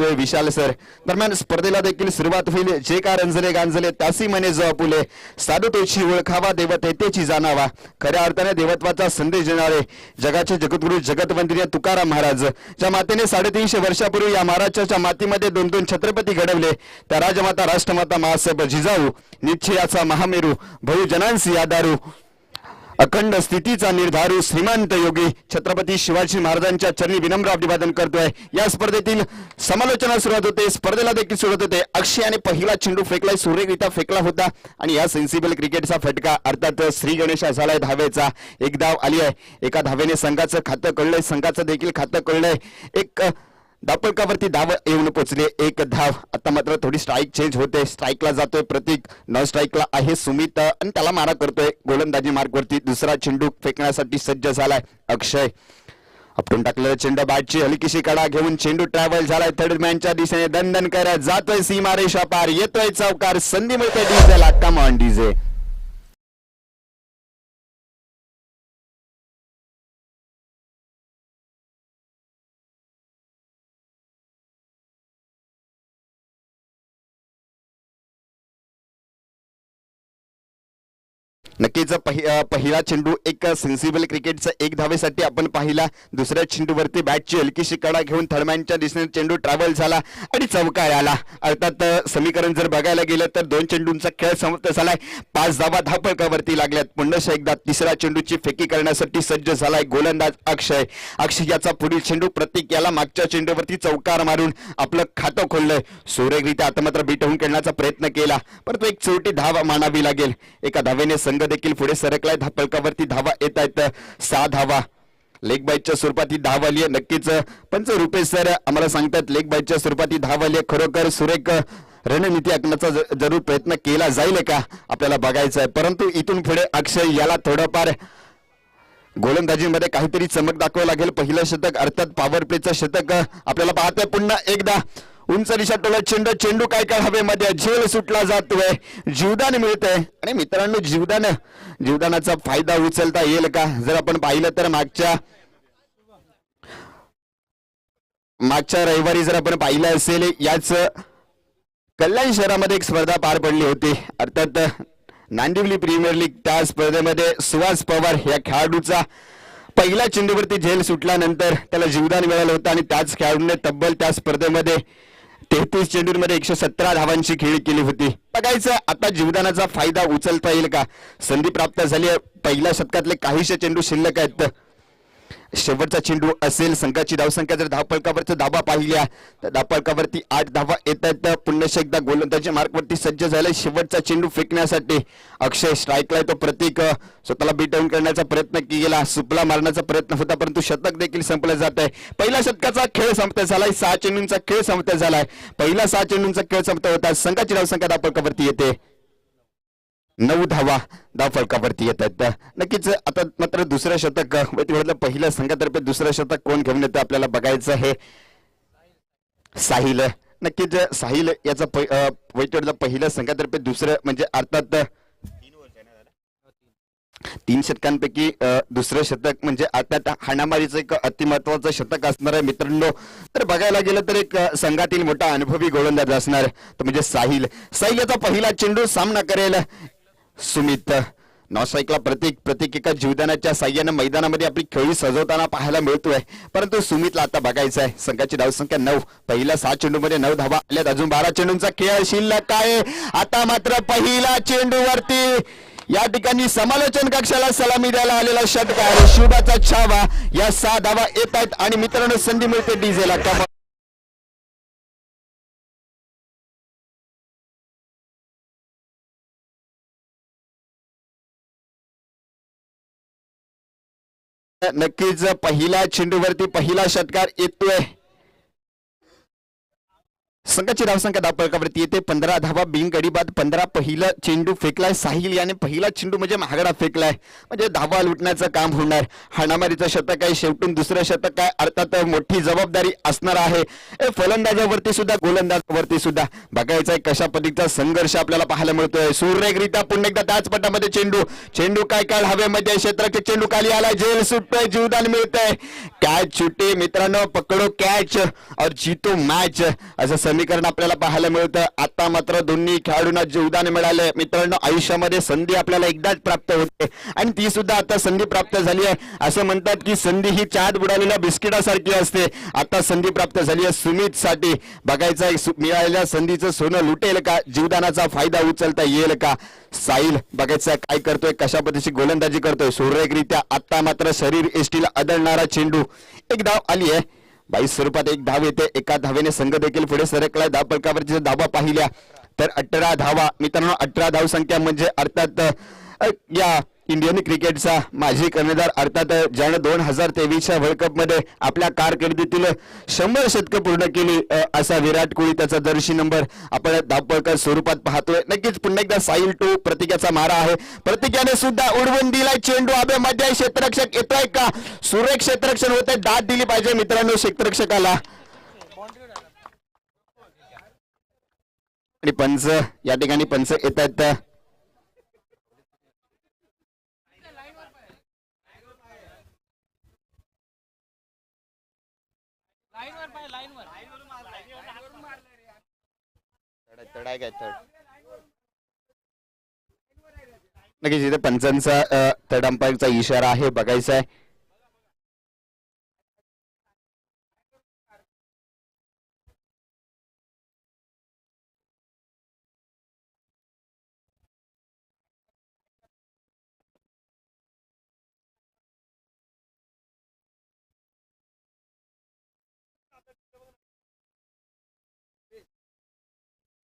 येतोय विशाल सर. दरम्यान स्पर्धेला देखील सुरुवात होईल. जे का रंजले गांजले त्यासी मने जो आपुले तोची ओळखावा देवतेची जाणावा. खऱ्या अर्थाने देवत्वाचा संदेश देणारे जगाचे जगद्गुरु जगतवंदिनी तुकाराम महाराज. ज्या मातेने साडेतीनशे वर्षापूर्वी या महाराष्ट्राच्या मातीमध्ये दोन दोन छत्रपती घडवले त्या राजमाता राष्ट्रमाता महासाहेब जिजाऊ निश्चयाचा महामेरू भयू बहुजनांसी आधारू अखंड स्थितीचा निर्धारू श्रीमंत योगी छत्रपती शिवाजी महाराजांच्या चरणी विनम्र अभिवादन करतोय. या स्पर्धेतील समालोचना सुरुवात होते. स्पर्धेला देखील सुरुवात होते. अक्षय आणि पहिला चेंडू फेकलाय. सूर्यगीता फेकला होता. आणि या सेन्सिबल क्रिकेटचा फटका अर्थात श्री गणेश झालाय धावेचा एक धाव आली आहे. एका धावेने संघाचं खातं कळलंय. संघाचं देखील खातं कळलंय. एक अ, धाव येऊन पोचले एक धाव. आता मात्र थोडी स्ट्राईक चेंज होते. स्ट्राईकला जातोय प्रतीक. नॉन स्ट्राईकला आहे सुमित. आणि त्याला मारा करतोय. गोलंदाजी मार्गवरती दुसरा चेंडू फेकण्यासाठी सज्ज झालाय अक्षय. आपटून टाकलेला चेंडू बॅटची हलकीशी कडा घेऊन चेंडू ट्रॅव्हल झालाय. थर्ड मॅनच्या दिशेने दणदण करत जातोय सीमारेषा पार. येतोय चौकार. संधी मिळते डीजेला कमॉन डीजे नक्कीच पहि- पहिला चेंडू एक सेन्सिबल क्रिकेटचा एक धावेसाठी आपण पाहिला. दुसऱ्या चेंडूवरती बॅटची हलकीशी कडा घेऊन थर्डमॅनच्या दिशेने चेंडू ट्रॅव्हल झाला आणि चौकार आला. अर्थात समीकरण जर बघायला गेलं तर दोन चेंडूंचा खेळ समाप्त झालाय. पाच धावा धापळकावरती लागल्यात. पुन्हा एकदा तिसऱ्या चेंडूची फेकी करण्यासाठी सज्ज झालाय गोलंदाज अक्षय. अक्षय याचा पुढील चेंडू प्रतीक याला मागच्या चेंडूवरती चौकार मारून आपलं खातं खोललंय. सुरेखरित्या आता मात्र बिटवून खेळण्याचा प्रयत्न केला. परंतु एक चोटी धावा मानावी लागेल. एका धावेने संघ देखील पुढे सरकलाय. धापलकावरती धावा येत आहेत सहा धावा. लेग बाईटच्या स्वरूपात ही धाव आली आहे नक्कीच पंच रुपेश सर आम्हाला सांगतात लेग बाईटच्या स्वरूपात ही धाव आली आहे खरोखर सुरेख रणनीती आखण्याचा जरूर प्रयत्न केला जाईल का? आपल्याला बघायचं आहे परंतु इथून पुढे अक्षय याला थोडंफार गोलंदाजीमध्ये काहीतरी चमक दाखवावं लागेल. पहिलं शतक अर्थात पॉवर प्लेचं शतक आपल्याला पाहतंय. पुन्हा एकदा उंच दिशा टोला चेंडू चेंडू काय काय हवेमध्ये झेल सुटला जातोय. जीवदान मिळतंय. आणि मित्रांनो जीवदान जीवदानाचा फायदा उचलता येईल का? जर आपण पाहिलं तर मागच्या मागच्या रविवारी जर आपण पाहिलं असेल याच कल्याण शहरामध्ये एक स्पर्धा पार पडली होती. अर्थात नांदिवली प्रीमियर लीग त्या स्पर्धेमध्ये सुहास पवार या खेळाडूचा पहिल्या चेंडूवरती झेल सुटल्यानंतर त्याला जीवदान मिळालं होतं आणि त्याच खेळाडूने तब्बल त्या स्पर्धेमध्ये तेहतीस चेंडूंमध्ये एकशे सतरा धावांची खेळी केली होती. बघायचं आता जीवदानाचा फायदा उचलता येईल का? संधी प्राप्त झाली पहिल्या शतकातले काहीशे चेंडू शिल्लक आहेत. शेवटचा चेंडू असेल संघाची धावसंख्या जर धावपळकावरच्या धाबा पाहिल्या तर धापलकावरती आठ धावा येत आहेत. पुन्हा एकदा गोलंदाजी मार्कवरती सज्ज झालाय. शेवटचा चेंडू फेकण्यासाठी अक्षय स्ट्राईकला तो प्रतीक. स्वतःला बीटआउट करण्याचा प्रयत्न केला. सुपला मारण्याचा प्रयत्न होता परंतु शतक देखील संपलं जात आहे. पहिल्या शतकाचा खेळ संपत झालाय. सहा चेंडूंचा खेळ संपत झालाय. पहिला सहा चेंडूंचा खेळ संपत होता संघाची धावसंख्या धावपळकावरती येते. नऊ धावा धाव फलकावरती येत आहेत नक्कीच आता मात्र दुसरं शतक म्हणजे वैतीवरलं पहिलं संघातर्फे दुसरं शतक कोण घेऊन येतं आपल्याला बघायचं आहे. साहिल नक्कीच साहिल याचा वैटवडला पहिलं संघातर्फे दुसरं म्हणजे अर्थात तीन शतकांपैकी दुसरं शतक म्हणजे अर्थात हाणामारीचं एक अतिमहत्वाचं शतक असणार आहे मित्रांनो. तर बघायला गेलं तर एक संघातील मोठा अनुभवी गोलंदाज असणार तो म्हणजे साहिल. साहिल याचा पहिला चेंडू सामना करेल. सुमित नॉस्ट्राईकला प्रतीक प्रत्येक एका जीवदानाच्या साह्यानं मैदानामध्ये आपली खेळी सजवताना पाहायला मिळतोय. परंतु सुमितला आता बघायचं आहे संघाची धावसंख्या नऊ. पहिल्या सहा चेंडूमध्ये नऊ धावा आल्यात. अजून बारा चेंडूंचा खेळ शिल्लक आहे. आता मात्र पहिला चेंडूवरती या ठिकाणी समालोचन कक्षाला सलामी द्यायला आलेला षटकार. आहे शिवबाचा छावा. या सहा धावा येत आहेत. आणि मित्रांनो संधी मिळते डीजेला. नक्कीच पहिल्या चेंडूवरती पहिला षटकार येतोय. संघाची धावसंख्या धावपळकावरती येते पंधरा धावा बिनगडी बाद पंधरा पहिला चेंडू फेकलाय. साहिल याने पहिला चेंडू म्हणजे महागडा फेकलाय. म्हणजे धावा लुटण्याचं काम होणार. हाणामारीचं शतक आहे. शेवटून दुसरं शतक आहे. अर्थात मोठी जबाबदारी असणार आहे. ए, फलंदाजावरती सुद्धा गोलंदाजावरती सुद्धा. बघायचा आहे कशा पद्धतीचा संघर्ष आपल्याला पाहायला मिळतोय. सूर्यग्रिता पुन्हा एकदा त्याच पटामध्ये चेंडू. चेंडू काय काय हवेमध्ये क्षेत्राचे चेंडू खाली आलाय. जेल सुटतोय. जीवदान मिळतंय. कॅच छुटे मित्रांनो पकडो कॅच. और जीतो मॅच. असं समीकरण आपल्याला पाहायला मिळतं. आता मात्र दोन्ही खेळाडूंना जीवदान मिळाले मित्रांनो आयुष्यामध्ये संधी आपल्याला एकदाच प्राप्त होते. आणि ती सुद्धा आता संधी प्राप्त झाली आहे. असं म्हणतात की संधी ही चात बुडालेल्या बिस्किटासारखी असते. आता संधी प्राप्त झाली आहे सुमित साठी बघायचं आहे मिळालेल्या संधीचं सोनं लुटेल का? जीवदानाचा फायदा उचलता येईल का? साईल बघायचं काय करतोय? कशा पद्धतीची गोलंदाजी करतोय? सुरेखरित्या आता मात्र शरीर एसटीला आदळणारा चेंडू एक धाव आली आहे. बाईस स्वरूपात एक धाव येते एका धावेने संघ देखील पुढे सरकलाय. धाव फलकावरची जर धावा पाहिल्या तर अठरा धावा. मित्रांनो अठरा धाव संख्या म्हणजे अर्थात या इंडियन क्रिकेटचा माजी कर्णधार अर्थात ज्यानं दोन हजार तेवीसच्या वर्ल्ड कपमध्ये आपल्या कारकिर्दीतील शंभर शतकं पूर्ण केली असा विराट कोहली त्याचा दर्शी नंबर. आपण धावपळकर स्वरूपात पाहतोय. नक्कीच पुन्हा एकदा साईल टू प्रतिक्याचा मारा आहे. प्रतिकाने सुद्धा उडवून दिलाय चेंडू. आबे मध्ये क्षेत्ररक्षक येतोय का? सुरेख क्षेत्ररक्षण होते दाद दिली पाहिजे मित्रांनो क्षेत्ररक्षकाला. आणि पंच या ठिकाणी पंच येत आहेत नक्कीच इथे पंचांचा थर्ड अंपायरचा इशारा आहे बघायचा आहे.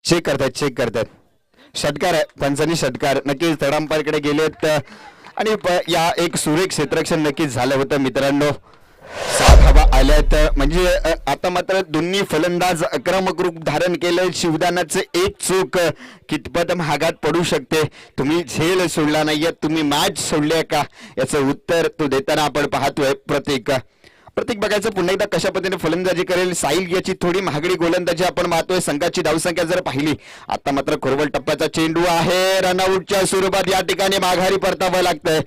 चेक करतात चेक करतात षटकार आहे पंचांनी षटकार. नक्कीच थर्ड गेलेत. आणि प- या एक सुरेख क्षेत्रक्षण नक्कीच झालं होतं मित्रांनो. सात हवा आल्यात. म्हणजे आता मात्र दोन्ही फलंदाज आक्रमक रूप धारण केलं. शिवदानाचे एक चूक कितपत महागात पडू शकते. तुम्ही झेल सोडला नाहीये तुम्ही मॅच सोडले का? याचं उत्तर तो देताना आपण पाहतोय प्रत्येक. प्रत्येक बघायचं पुन्हा एकदा कशा पद्धतीने फलंदाजी करेल साईल याची थोडी महागडी गोलंदाजी आपण पाहतोय संघाची धावसंख्या जर पाहिली आता मात्र खोरवल टप्प्याचा चेंडू आहे रनआउटच्या स्वरूपात या ठिकाणी माघारी परतावं लागतंय.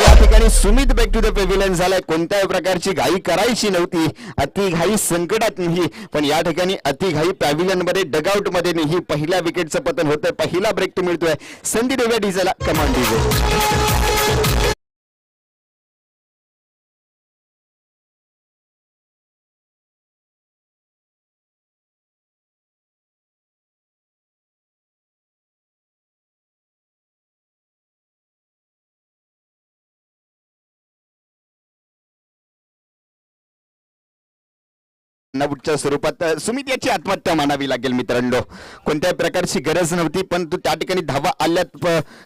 या ठिकाणी Sumit back to the pavilion झालाय कोणत्याही प्रकारची घाई करायची नव्हती अति घाई संकटात नाही पण या ठिकाणी अति घाई पॅव्हिलियनमध्ये डगआउटमध्ये नाही पहिल्या विकेटचं पतन होतंय पहिला ब्रेक मिळतोय. संधी देव्या डिझेला कमान नाऊटच्या स्वरूपात सुमित याची आत्महत्या मानावी लागेल मित्रांनो कोणत्याही प्रकारची गरज नव्हती पण तू त्या ठिकाणी धावा आल्यात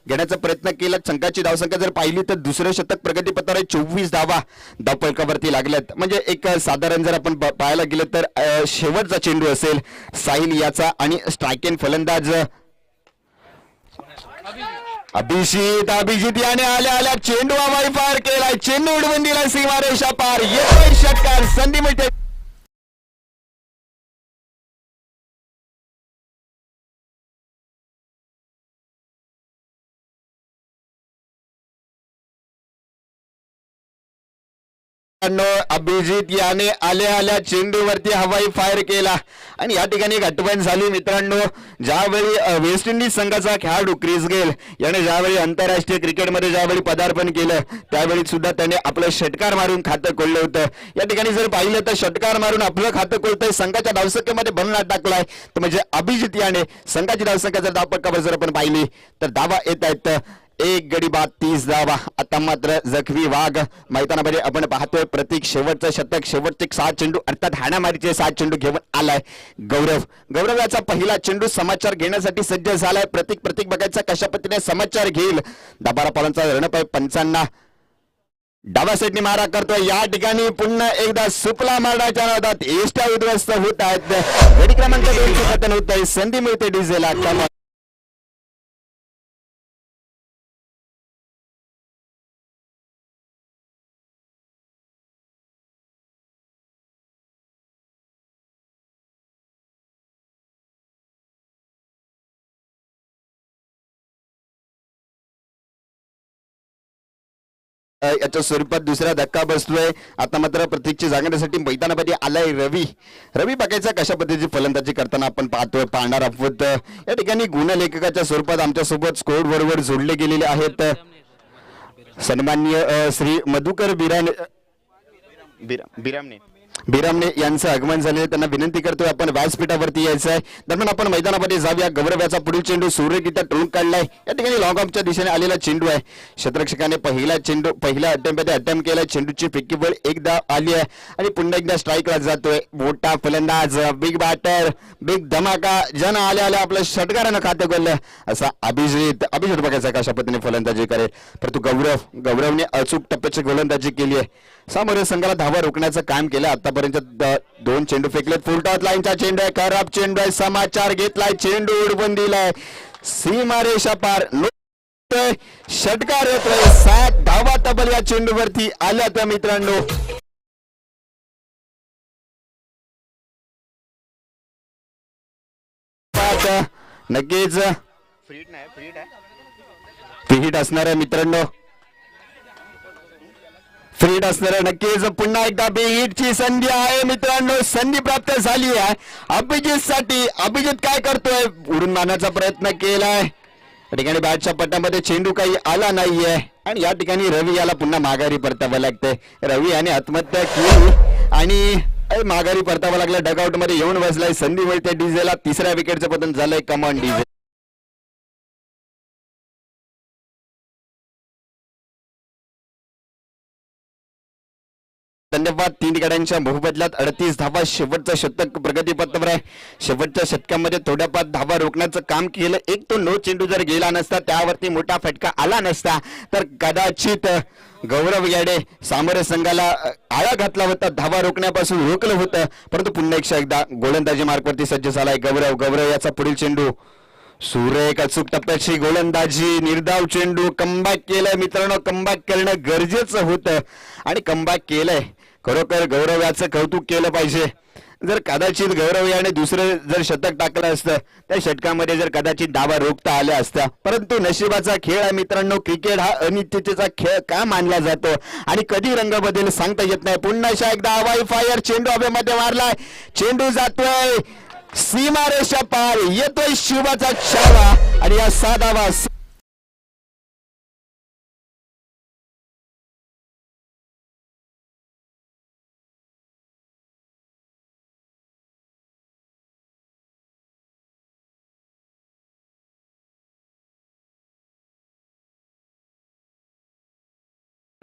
घेण्याचा प्रयत्न केला संघाची धावसंख्या जर पाहिली तर दुसरं शतक प्रगतीपथावर चोवीस धावा धावपलकावरती लागल्यात म्हणजे एक साधारण जर आपण पाहायला गेलं तर शेवटचा चेंडू असेल साहिल याचा आणि स्ट्रायकेन फलंदाज अभिजित अभिजित याने आल्या आल्या चेंडू हवाई पार केलाय चेंडू उडवून दिला सीमारेषा पार येतोय षटकार संधी मिळते अभिजित याने आल्या आल्या चेंडूवरती हवाई फायर केला. आणि या ठिकाणी एक आठवण झाली मित्रांनो ज्यावेळी वेस्ट इंडिज संघाचा खेळाडू क्रिस गेल याने ज्यावेळी आंतरराष्ट्रीय क्रिकेटमध्ये ज्यावेळी पदार्पण केलं त्यावेळी सुद्धा त्याने आपलं षटकार मारून खातं खोललं होतं. या ठिकाणी जर पाहिलं तर षटकार मारून आपलं खातं खोलतंय संघाच्या धावसंख्येमध्ये भरणा टाकलाय. तर म्हणजे अभिजित याने संघाची धावसंख्या जर धावपक्कावर जर आपण पाहिली तर धावा येत आहेत. एक गडी बाद तीस धावा. आता मात्र जखमी वाघ मैदानामध्ये आपण पाहतोय प्रतीक शेवटचं शतक शेवटचे सात चेंडू अर्थात हाणामारीचे सात चेंडू घेऊन आलाय गौरव. गौरव याचा पहिला चेंडू समाचार घेण्यासाठी सज्ज झालाय. प्रतीक प्रतीक बघायचा कशा पद्धतीने समाचार घेईल. दबारा पालांचा रणपाय पंचांना. डावा सेटनी मारा करतोय. या ठिकाणी पुन्हा एकदा सुपला मारण्याच्या नादात एष्ट्या उद्ध्वस्त होत आहेत. गडी क्रमांक पतन होत आहे संधी मिळते. डिझेला याच्या स्वरूपात दुसरा धक्का बसतोय आता मात्र प्रतीकची जागण्यासाठी मैदानामध्ये आलाय रवी. रवी बघायचा कशा पद्धतीची फलंदाजी करताना आपण पाहतोय पाहणार आहोत. या ठिकाणी गुणलेखकाच्या स्वरूपात आमच्यासोबत स्कोर बरोबर जोडले गेलेले आहेत. सन्मान्य श्री मधुकर बिराने बिरा- बिरामने. बिरामने यांचं आगमन झालेलं त्यांना विनंती करतोय आपण व्यासपीठावरती यायचं आहे दरम्यान आपण मैदानामध्ये जाऊया. गौरव्याचा पुढील चेंडू सूर्यगीता टोळून काढलाय. या ठिकाणी लॉंग ऑफच्या दिशेने आलेला चेंडू आहे. क्षेत्रक्षकाने पहिला चेंडू पहिल्या अटेम्प्टमध्ये अटेम्प्ट केला चेंडूची फिक्की बळ एकदा आली आहे. आणि पुन्हा एकदा स्ट्राईकला जातोय. मोठा फलंदाज बिग बॅटर बिग धमाका. जन आल्या आल्या आपल्या षटकारानं खातं गोललं असा अभिजित अभिजित बघायचा कशा पद्धतीने फलंदाजी करेल. परंतु गौरव गौरवने अचूक टप्प्याची गोलंदाजी केली आहे. सामोरे संघाला धावा रोखण्याचं काम केलं. आतापर्यंत दोन चेंडू फेकलेत. फुल टॉस लाईनचा चेंडू आहे. खराब चेंडू आहे. समाचार घेतलाय. चेंडू उडवून दिलाय. सीमारेषा पार. षटकार येतोय. सात धावा तबल या चेंडूवरती आल्या त्या मित्रांनो. नक्कीच. फ्रीट असणार आहे मित्रांनो. फ्रीड असणार नक्कीच. पुन्हा एकदा ची संधी आहे. मित्रांनो संधी प्राप्त झाली आहे. अभिजित साठी अभिजित काय करतोय? उडून मारण्याचा प्रयत्न केलाय. या ठिकाणी बॅटच्या पट्ट्यामध्ये चेंडू काही आला नाहीये. आणि या ठिकाणी रवी याला पुन्हा माघारी परतावं लागतंय. रवी याने आत्महत्या केली. आणि माघारी परतावं लागलं. डगआउटमध्ये येऊन बसलाय. संधी मिळते डिझेला तिसऱ्या विकेटचं पतन झालंय. कमांड डिझेल धन्यवाद. तीन गाड्यांच्या मोहबदल्यात अडतीस धावा शेवटचं शतक प्रगतीपथावर आहे. शेवटच्या शतकामध्ये थोड्याफार धावा रोखण्याचं काम केलं. एक तो नो चेंडू जर गेला नसता त्यावरती मोठा फटका आला नसता तर कदाचित गौरव याडे सामोरे संघाला आळा घातला होता. धावा रोखण्यापासून रोखलं होतं. परंतु पुन्हा एकशे एकदा गोलंदाजी मार्गवरती सज्ज झालाय गौरव. गौरव याचा पुढील चेंडू. सुरेख अचूक टप्प्याची गोलंदाजी निर्धाव चेंडू. कमबॅक केलंय मित्रांनो. कमबॅक करणं गरजेचं होतं. आणि कमबॅक केलंय. खरोखर गौरव्याचं कौतुक केलं पाहिजे. जर कदाचित गौरव याने दुसरं जर शतक टाकलं असतं त्या षटकामध्ये जर कदाचित डावा रोखता आल्या असत्या. परंतु नशिबाचा खेळ आहे मित्रांनो क्रिकेट हा अनिश्चिततेचा खेळ का मानला जातो? आणि कधी रंग बदल सांगता येत नाही. पुन्हा अशा एकदा हवाई फायर चेंडू हवेमध्ये मारलाय चेंडू जातोय. सीमारेषा पार. येतोय शिवाचा छावा आणि या साधावा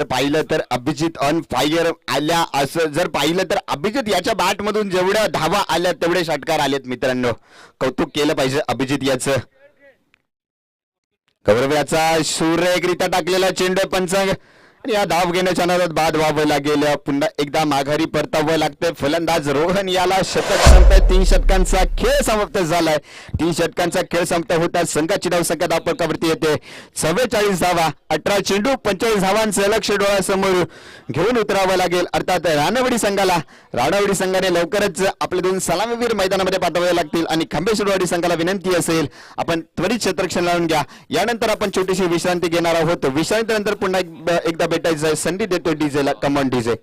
पाहिलं तर अभिजित ऑन फायर आल्या असं. जर पाहिलं तर अभिजित याच्या बॅट मधून जेवढ्या धावा आल्या तेवढे षटकार आलेत मित्रांनो. कौतुक केलं पाहिजे अभिजित याचं. गौरव याचा सूर्यकरित्या टाकलेला चेंडू पंचांग. या धाव घेण्याच्या नादात बाद व्हावं लागेल पुन्हा एकदा माघारी परतावं लागतंय. फलंदाज रोहन याला शतक संपतंय. तीन षटकांचा खेळ समाप्त झालाय. तीन षटकांचा खेळ समाप्त होता संघाची धाव संख्या धावपकावरती येते. चव्वेचाळीस धावा अठरा चेंडू पंचेचाळीस धावांचं लक्ष डोळ्यासमोर घेऊन उतरावं लागेल. अर्थात राणावडी संघाला राणावडी संघाने लवकरच आपले दोन सलामीवीर मैदानामध्ये पाठवावे लागतील आणि खांबेश्वरवाडी संघाला विनंती असेल आपण त्वरित क्षेत्रक्षण लावून घ्या. यानंतर आपण छोटीशी विश्रांती घेणार आहोत. विश्रांतीनंतर पुन्हा एकदा भेटायचं आहे संधी देतोय डीजेला कमॉन डीजे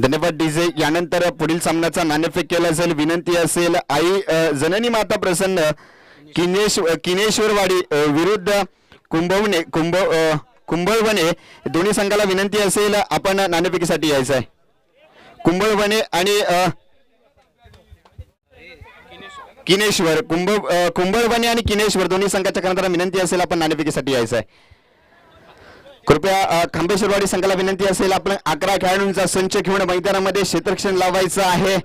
धन्यवाद डीजे यानंतर पुढील सामन्याचा नाणेफेक केला असेल विनंती असेल आई जननी माता प्रसन्न किनेश किनेश्वरवाडी विरुद्ध कुंभवणे कुंभ कुंभळवणे दोन्ही संघाला विनंती असेल आपण नाणेफेकीसाठी यायचं आहे कुंभळवणे आणि किनेश्वर कुंभ कुंभळवणे आणि किनेश्वर दोन्ही संघाच्या करणाऱ्या विनंती असेल आपण नाणेफेकीसाठी यायचं आहे कृपया खांबेश्वरवाडी संघाला विनंती असेल आपण अकरा खेळाडूंचा संच घेऊन मैदानामध्ये क्षेत्रक्षण लावायचं आहे.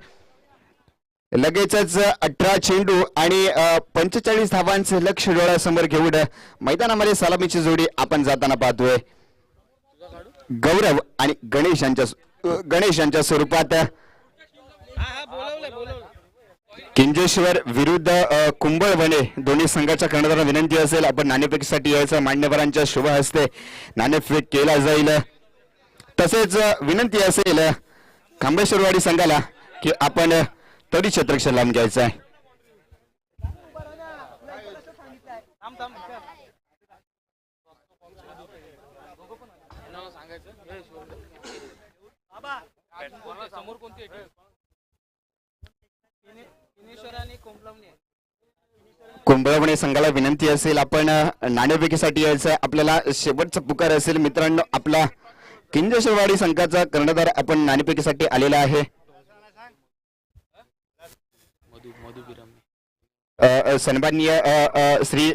लगेचच अठरा चेंडू आणि पंचेचाळीस धावांचे लक्ष डोळ्यासमोर घेऊन मैदानामध्ये सलामीची जोडी आपण जाताना पाहतोय. गौरव आणि गणेश यांच्या गणेश यांच्या स्वरूपात किंजेश्वर विरुद्ध अ, कुंभळवणे दोन्ही संघाच्या कर्णधारांना विनंती असेल. आपण नाणेफेकीसाठी यायचं. मान्यवरांच्या शुभ हस्ते नाणेफेक केला जाईल. तसेच विनंती असेल खांबेश्वरवाडी संघाला की आपण तरी क्षेत्रक्ष लावून घ्यायचं आहे. समोर कोणती कुंभळवणे संघाला विनंती असेल आपण नाणेफेकीसाठी यायचं आहे. आपल्याला शेवटचा पुकार असेल मित्रांनो आपला किंजेश्वरवाडी संघाचा कर्णधार आपण नाणेफेकीसाठी आलेला आहे. सन्माननीय श्री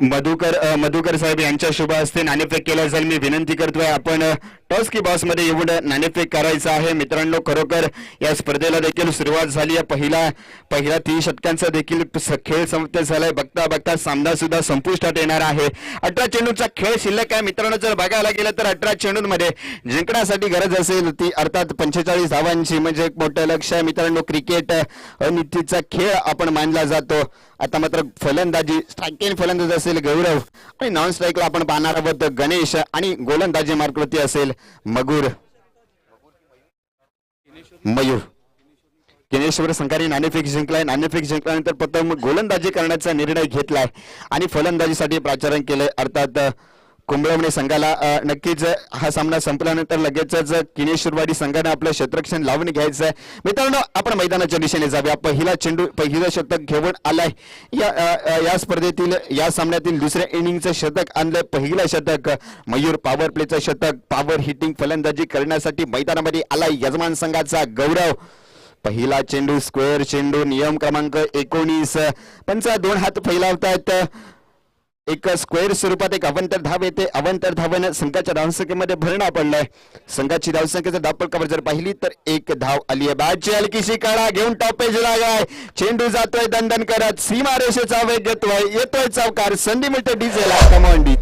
मधुकर मधुकर साहेब यांच्या शुभ हस्ते नाणेफेक केलं जाईल. मी विनंती करतोय आपण टॉस की बॉसमध्ये येऊन नाणेफेक करायचं आहे. मित्रांनो खरोखर या स्पर्धेला देखील सुरुवात झाली आहे. पहिला पहिला तीन षटकांचा देखील स- खेळ समाप्त झालाय. बघता बघता सामना सुद्धा संपुष्टात येणार आहे. अठरा चेंडूचा खेळ शिल्लक आहे. मित्रांनो जर बघायला गेलं तर अठरा चेंडूंमध्ये जिंकण्यासाठी गरज असेल ती अर्थात पंचेचाळीस धावांची म्हणजे एक मोठं लक्ष आहे. मित्रांनो क्रिकेट अनितीचा खेळ आपण मानला जातो. आता मात्र फलंदाजी स्ट्राईकेन फलंदाज असेल गौरव. आणि नॉन स्ट्राईकला आपण पाहणार आहोत गणेश आणि गोलंदाजी मार्कवरती असेल. मगूर. मयूर. किनेश्वर संघाने नाणेफेक जिंकलाय. नाणेफेक जिंकल्यानंतर प्रथम गोलंदाजी करण्याचा निर्णय घेतलाय. आणि फलंदाजीसाठी प्राचारण केलंय. अर्थात अ, संघाला नक्कीच हा सामना संपल्यानंतर लगेचच किनेश्वरवाडी संघाने आपलं क्षेत्रक्षण लावून घ्यायचं आहे मित्रांनो आपण मैदानाच्या दिशेने जाऊया. पहिला चेंडू पहिलं शतक घेऊन आलाय. या या स्पर्धेतील या सामन्यातील दुसऱ्या इनिंगचं शतक आणलंय. पहिलं शतक मयूर पॉवर प्लेचं शतक पॉवर हिटिंग फलंदाजी करण्यासाठी मैदानामध्ये आलाय यजमान संघाचा गौरव. पहिला चेंडू स्क्वेअर चेंडू नियम क्रमांक एकोणीस. पंचा दोन हात फैलावतायत. एक स्क्वेअर स्वरूपात एक अवंतर धाव येते. अवंतर धावानं संघाच्या धावसंख्येमध्ये भरणा पडलाय. संघाची धावसंख्येचा धापड कवर जर पाहिली तर एक धाव आली आहे बॅटची हलकीशी काळा घेऊन टॉपेज लागाय चेंडू जातोय दंडन करत. सीमा रेषेचा वेग घेतोय येतोय चौकार. संधी मिळते डीजेला कमांडी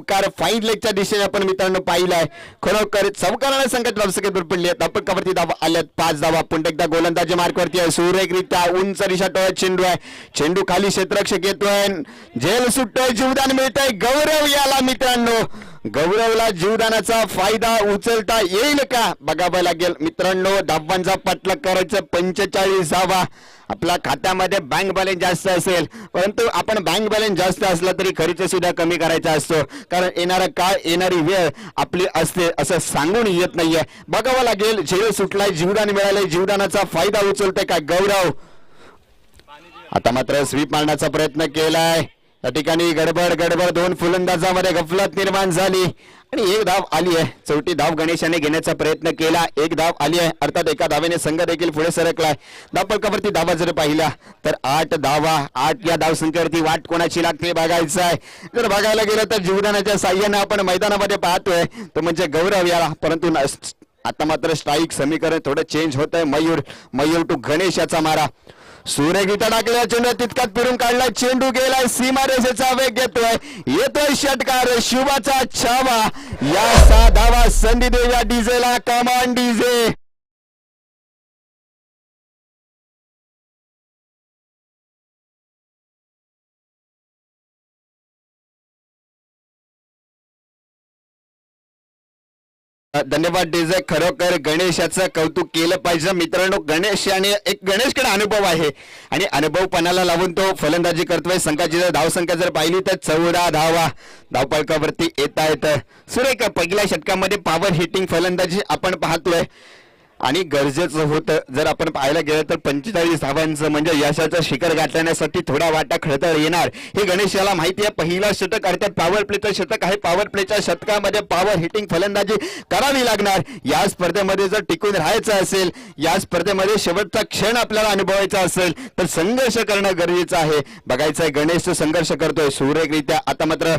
पुकार फाईन लेगच्या दिशेने आपण मित्रांनो पाहिलाय. खरोखर चौकाराने संकट धावसंख्येत पडली आहेत. धावा आल्यात पाच धावा पुन्हा एकदा गोलंदाजी मार्कवरती आहे. सुरेखरित्या उंच दिशा टोळ्यात चेंडू आहे. चेंडू खाली क्षेत्ररक्षक येतोय. जेल सुटतोय जीवदान मिळतंय. गौरव याला मित्रांनो. गौरवला जीवदानाचा फायदा उचलता येईल का? बघावं लागेल. मित्रांनो धावांचा पाठलाग करायचं पंचेचाळीस धावा आपल्या खात्यामध्ये बँक बॅलन्स जास्त असेल परंतु आपण बँक बॅलन्स जास्त असला तरी खर्च सुद्धा कमी करायचा असतो. कारण येणारा काळ येणारी वेळ आपली असते असं सांगून येत नाहीये. बघावं लागेल झेल सुटलाय जीवदान मिळालंय जीवदानाचा फायदा उचलतोय काय गौरव? आता मात्र स्वीप मारण्याचा प्रयत्न केलाय. या ठिकाणी गडबड गडबड दोन फुलंदाजामध्ये गफलत निर्माण झाली. आणि एक धाव आली आहे. चौथी धाव गणेशाने घेण्याचा प्रयत्न केला. एक धाव आली आहे. अर्थात एका धावेने संघ देखील पुढे सरकलाय. धावपळकावरती धावा जर पाहिला तर आठ धावा आठ या धावसंख्येवरती वाट कोणाची लागते बघायचं आहे. जर बघायला गेलं तर जीवदानाच्या साह्याने आपण मैदानामध्ये पाहतोय. तो म्हणजे गौरव याला. परंतु आता मात्र स्ट्राईक समीकरण थोडं चेंज होत आहे मयूर मयूर टू गणेश याचा मारा. सूर्यगीता टाकल्या चेंडू तितकात फिरून काढलाय चेंडू गेलाय सीमा रेषेचा वेग घेतोय. येतोय षटकार शुभाचा छावा या साधावा संधी देव्या डीजेला कमान डीजे धन्यवाद डीजे. खरोखर गणेशाचं कौतुक केलं पाहिजे. मित्रांनो गणेश आणि एक गणेशकडे अनुभव आहे. आणि अनुभव पणाला लावून तो फलंदाजी करतोय. संघाची जर धावसंख्या जर पाहिली तर चौदा धावा धावपळकावरती येता येतं. सुरेख पहिल्या षटकामध्ये पॉवर हिटिंग फलंदाजी आपण पाहतोय. आणि गरजेचं होतं. जर आपण पाहायला गेलं तर पंचेचाळीस धावांचं म्हणजे यशाचं शिखर गाठण्यासाठी थोडा वाटा खळतळ येणार. हे गणेश याला माहिती आहे पहिला षटक अर्थात पॉवर प्लेचं षटक आहे. पॉवर प्लेच्या षटकामध्ये पॉवर हिटिंग फलंदाजी करावी लागणार. या स्पर्धेमध्ये जर टिकून राहायचं असेल या स्पर्धेमध्ये शेवटचा क्षण आपल्याला अनुभवायचा असेल तर संघर्ष करणं गरजेचं आहे. बघायचं आहे गणेश संघर्ष करतोय सुरेखरित्या. आता मात्र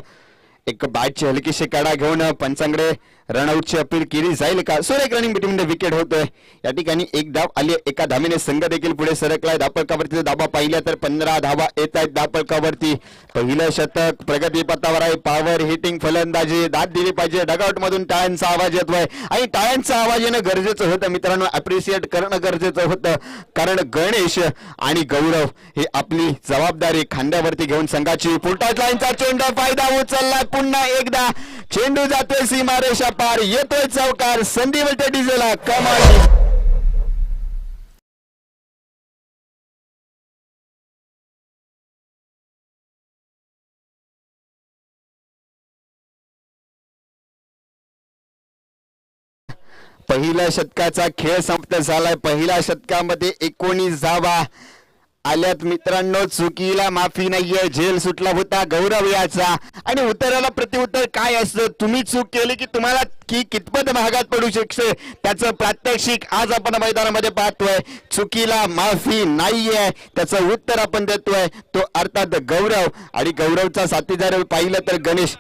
एक बॅटची हलकीशी काढा घेऊन पंचांकडे रनआउटची अपील केली जाईल का? सुरेख रनिंगमध्ये विकेट होतोय. या ठिकाणी एक धाव आली एका धामीने संघ देखील पुढे सरकलाय. धापळकावरती धाबा पाहिल्या तर पंधरा धावा येत आहेत धापळकावरती पहिलं शतक प्रगती पथावर आहे. पॉवर हिटिंग फलंदाजी. दाद दिली पाहिजे. डगआउट मधून टाळ्यांचा आवाज येतोय आणि टाळ्यांचा आवाज येणं गरजेचं होतं. मित्रांनो अप्रिशिएट करणं गरजेचं होतं. कारण गणेश आणि गौरव हे आपली जबाबदारी खांद्यावरती घेऊन संघाची. फुलटाच लाईनचा चेंडू फायदा उचलला पुन्हा एकदा चेंडू जातोय सीमारेषा पार येतोय चौकार. संधी मिळते डिझेला कमाल. पहिल्या शतकाचा खेळ संपत झालाय. पहिल्या शतकामध्ये एकोणीस जावा आल्यात मित्रांनो चुकीला माफी नाहीये झेल सुटला होता गौरव याचा. आणि उत्तराला प्रतिउत्तर काय असतं? तुम्ही चूक केली की तुम्हाला की कितपत महागात पडू शकते? त्याचं प्रात्यक्षिक आज आपण मैदानामध्ये पाहतोय. चुकीला माफी नाहीये त्याचं उत्तर आपण देतोय. तो अर्थात गौरव. आणि गौरवचा साथीदार पाहिलं तर गणेश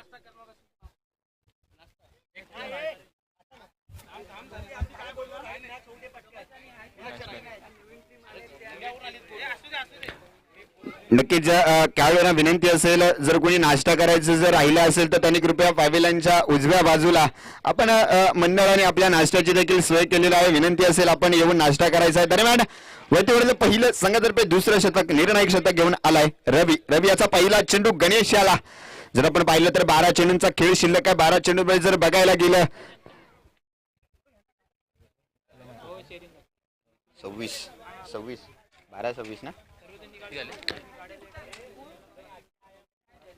नक्कीच अ, त्यावेळेला विनंती असेल जर कोणी नाश्ता करायचं जर राहिलं असेल तर त्यांनी कृपया पावेलांच्या उजव्या बाजूला आपण मंडळाने आपल्या नाश्त्याची देखील सोय केलेली आहे. विनंती असेल आपण येऊन नाश्ता करायचा आहे. दरम्यान वरतीवरचं पहिलं संघातर्फे दुसरं शतक निर्णायक शतक घेऊन आलाय रवी. रवी याचा पहिला चेंडू गणेश याला. जर आपण पाहिलं तर बारा चेंडूंचा खेळ शिल्लक आहे. बारा चेंडू जर बघायला गेलं. सव्वीस. सव्वीस. बारा सव्वीस ना?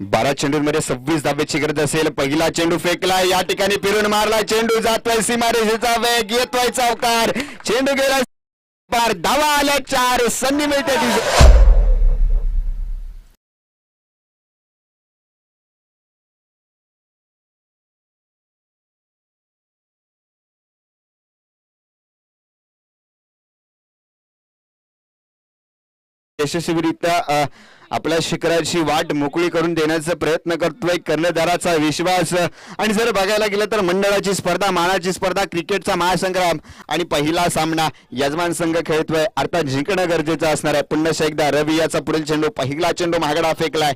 बारा चेंडूंमध्ये सव्वीस धाब्याची गरज असेल. पहिला चेंडू फेकला. या ठिकाणी फिरून मारला. चेंडू जातोय. सीमारेषेचा वेग. येतोय चौकार. चेंडू गेला. पार. धावा आल्या चार. संधी मिळते. यशस्वीरित्या आपल्या शिखराची वाट मोकळी करून देण्याचा प्रयत्न करतोय. कर्णधाराचा विश्वास. आणि जर बघायला गेलं तर मंडळाची स्पर्धा मानाची स्पर्धा क्रिकेटचा महासंग्राम आणि पहिला सामना यजमान संघ खेळतोय. अर्थात जिंकणं गरजेचं असणार आहे. पुन्हा एकदा रवी याचा पुढील चेंडू पहिला चेंडू महागडा फेकलाय.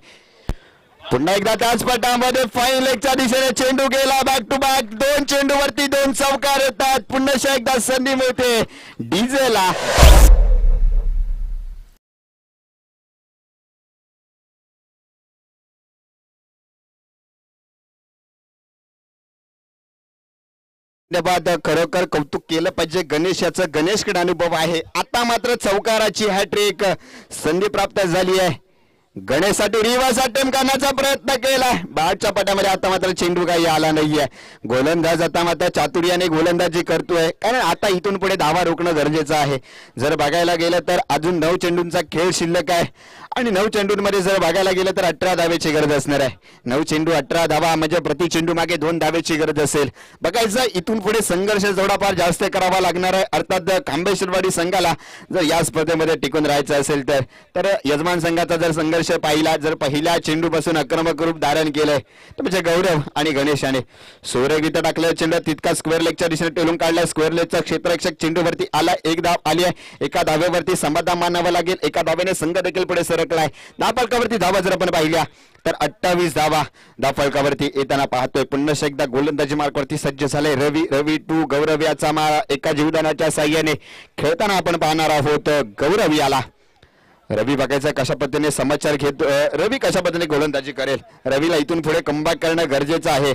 पुन्हा एकदा त्याच पटामध्ये फाईन लेगच्या दिशेने चेंडू गेला. बॅक टू बॅक दोन चेंडू वरती दोन चौकार येतात. पुन्हा एकदा संधी मिळते. डीजेला. धन्यवाद खरोखर कौतुक केलं पाहिजे. गणेश याचा गणेशकडे अनुभव आहे. आता मात्र चौकाराची हॅट्रिक संधी प्राप्त झाली आहे. गणेशसाठी रिवर्स अटेम्प करण्याचा प्रयत्न केला बाहेरच्या पटामध्ये आता मात्र चेंडू काही आला नाहीये. गोलंदाज आता मात्र चातुर्याने गोलंदाजी करतोय. कारण आता इथून पुढे धावा रोखणं गरजेचं आहे. जर बघायला गेलं तर अजून नऊ चेंडूंचा खेळ शिल्लक आहे. आणि नऊ चेंडूंमध्ये जर बघायला गेलं तर अठरा धावेची गरज असणार आहे. नऊ चेंडू अठरा धावा म्हणजे प्रति चेंडू मागे दोन धावेची गरज असेल. बघायचं इथून पुढे संघर्ष थोडाफार जास्त करावा लागणार आहे अर्थात खांबेश्वरवाडी संघाला जर या स्पर्धेमध्ये टिकून राहायचं असेल तर तर यजमान संघाचा जर संघर्ष पाहिला जर पहिल्या चेंडूपासून आक्रमक रूप धारण केलंय तर म्हणजे गौरव आणि गणेशाने. सूर्यगीता टाकलं चेंडू तितका स्क्वेअर लेगच्या दिशेने टेलून काढला स्क्वेअर लेगचा क्षेत्ररक्षक चेंडूवरती आला एक धाव आली आहे. एका धावेवरती समाधान मानावं लागेल. एका धावेने संघ देखील पुढे सरक दहा फलकावरती धावा जर आपण पाहिल्या तर अठ्ठावीस धावा दहा फलकावरती येताना पाहतोय. पुन्हा एकदा गोलंदाजी मार्कवरती सज्ज झाले रवी रवी टू गौरव याचा मारा एका जीवदानाच्या साह्याने खेळताना आपण पाहणार आहोत गौरव याला. रवी बघायचा कशा पद्धतीने समाचार घेतो रवी कशा पद्धतीने गोलंदाजी करेल? रवीला इथून पुढे कमबॅक करणं गरजेचं आहे.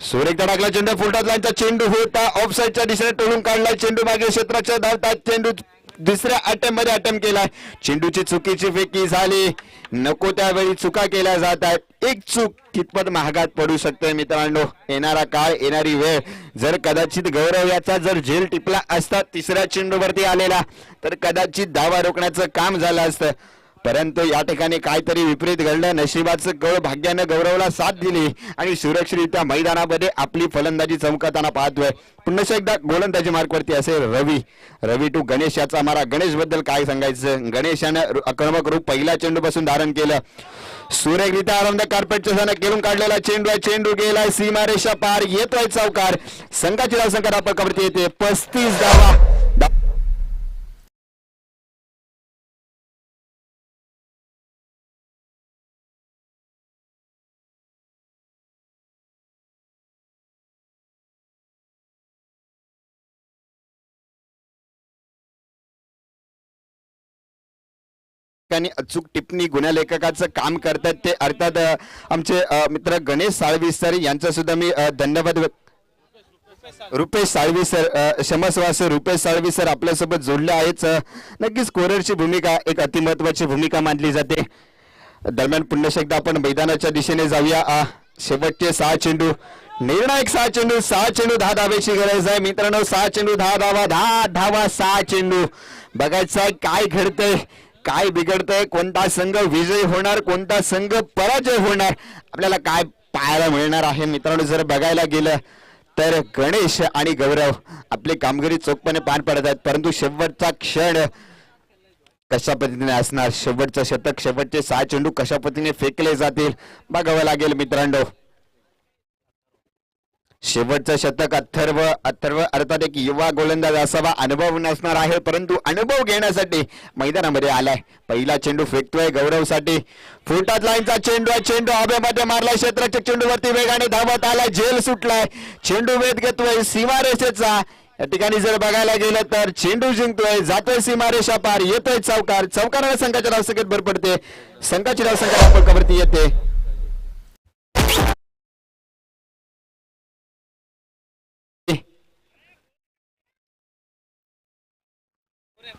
सुरेख टाकला चेंडू फुलटात लाईनचा चेंडू होता. ऑफ साईडच्या दिशेने टोलून काढला. चेंडू मागे क्षेत्राच्या धावतात. चेंडू दुसऱ्या अटेम्पमध्ये अटेम्प केलाय. चेंडूची चुकीची फेकी झाली. नको त्यावेळी चुका केल्या जात आहेत. एक चूक कितपत महागात पडू शकते मित्रांनो? येणारा काळ येणारी वेळ. जर कदाचित गौरव याचा जर झेल टिपला असता तिसऱ्या चेंडूवरती आलेला तर कदाचित धावा रोखण्याचं काम झालं असतं. परंतु या ठिकाणी काहीतरी विपरीत घडलं. नशिबाचं गळ भाग्यानं गौरवला साथ दिली आणि सुरक्षितरित्या मैदानामध्ये आपली फलंदाजी चमकताना पाहतोय. पुन्हा एकदा गोलंदाजी मार्कवरती असेल रवी. रवी टू गणेश याचा मारा गणेशबद्दल काय सांगायचं? गणेशानं आक्रमक रूप पहिल्या चेंडूपासून धारण केलं. सुरेखरित्या आरंभ कार्पेटच्या सण केलून काढलेला चेंडू आहे चेंडू गेलाय. सीमारेषा पार येतोय चौकार. संघाची धावसंख्या धापकावरती येते. पस्तीस धावा. ठिकाणी अचूक टिप्पणी गुन्हा काम करतात. ते अर्थात आमचे मित्र गणेश साळवी सर यांचा सुद्धा मी धन्यवाद रुपेश साळवी सर अ, सर रुपेश साळवी सर आपल्यासोबत जोडले आहेच नक्कीच कोरडची भूमिका एक अतिमहत्वाची भूमिका मानली जाते. दरम्यान पुन्हा एकदा आपण मैदानाच्या दिशेने जाऊया. शेवटचे सहा चेंडू. निर्णायक सहा चेंडू सहा चेंडू दहा धावेची गरज आहे. मित्रांनो सहा चेंडू दहा धावा दहा धावा सहा चेंडू. बघायचं आहे काय घडतंय. काय बिघडतंय कोणता संघ विजयी होणार कोणता संघ पराजय होणार आपल्याला काय पाहायला मिळणार आहे? मित्रांनो जर बघायला गेलं तर गणेश आणि गौरव आपली कामगिरी चोखपणे पार पडत आहेत. परंतु शेवटचा क्षण कशा पद्धतीने असणार? शेवटचं शतक शेवटचे सहा चेंडू कशा पद्धतीने फेकले जातील? बघावं लागेल मित्रांनो. शेवटचं शतक अथर्व अथर्व अर्थात एक युवा गोलंदाज असावा अनुभव नसणार आहे परंतु अनुभव घेण्यासाठी मैदानामध्ये आलाय. पहिला चेंडू फेकतोय गौरवसाठी. फुटात लाईनचा चेंडू आहे चेंडू हवेमध्ये मारलाय क्षेत्राच्या चेंडूवरती वेगाने धावत आलाय झेल सुटलाय. चेंडू वेध घेतोय सीमारेषेचा. या ठिकाणी जर बघायला गेलं तर चेंडू जिंकतोय जातोय सीमारेषा पार येतोय चौकार. चौकाराला संघाच्या धावसंख्येत भर पडते. संघाची धावसंख्या धावपळकावरती येते.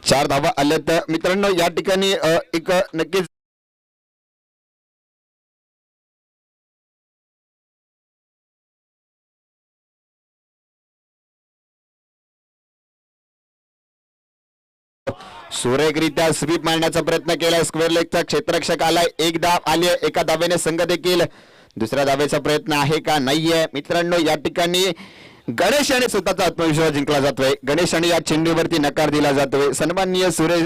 चार धावा आल्या तर मित्रांनो या ठिकाणी एक नक्कीच सुरेखरित्या स्वीप मारण्याचा प्रयत्न केलाय. स्क्वेअर लेगचा क्षेत्ररक्षक आलाय. एक धाव आली एका धावेने संघ देखील दुसऱ्या धावेचा प्रयत्न आहे का? नाहीये. मित्रांनो या ठिकाणी गणेश आणि स्वतःचा आत्मविश्वास जिंकला जातोय. गणेश आणि या चेंडूवरती नकार दिला जातोय. सन्माननीय सुरेश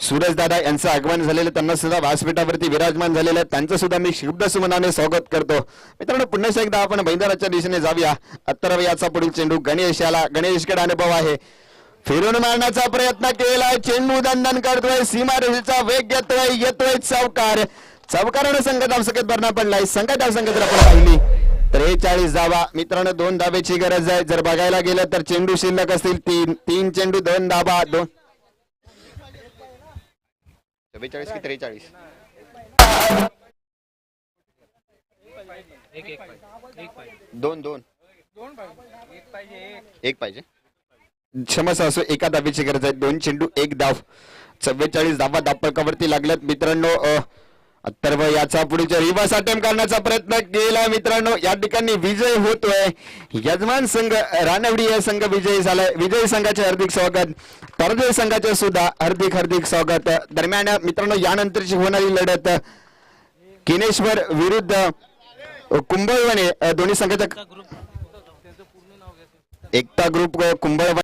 सूरज दादा यांचं आगमन झालेलं त्यांना सुद्धा व्यासपीठावरती विराजमान झालेलं आहे. त्यांचं सुद्धा मी शुद्ध सुमनाने स्वागत करतो. मित्रांनो पुन्हा एकदा आपण मैदानाच्या दिशेने जाऊया. अत्तरव याचा पुढील चेंडू गणेश याला गणेशकडे अनुभव आहे. फिरून मारण्याचा प्रयत्न केला चेंडू दंडन करतोय. सीमारेषेचा वेग घेतोय येतोय चौकार. चौकारानं संघ धावसंख्येत भरणा पडलाय. संघ धावसंख्येत जर आपण पाहिली त्रेचाळीस धावा. मित्रांनो दोन धाब्याची गरज आहे. जर बघायला गेलं तर चेंडू शिल्लक असतील तीन. तीन चेंडू दोन धाबा दोन. चव्वेचाळीस की त्रेचाळीस? दोन दोन. एक पाहिजे. क्षमस्व असो एका धाबेची गरज आहे. दोन चेंडू एक धाव. चव्वेचाळीस धावा धापकावरती लागल्यात. मित्रांनो अ, अथर्व याचा पुढच्या रिवर्स अटेम्प करण्याचा प्रयत्न केला मित्रांनो. या ठिकाणी विजय होतोय. यजमान संघ रानवडी या संघ विजयी झालाय. विजयी संघाचे हार्दिक स्वागत. परदेव संघाचे सुद्धा हार्दिक हार्दिक स्वागत. दरम्यान मित्रांनो यानंतरची होणारी लढत किनेश्वर विरुद्ध कुंभळवणे दोन्ही संघाच्या एकता ग्रुप कुंभळवणे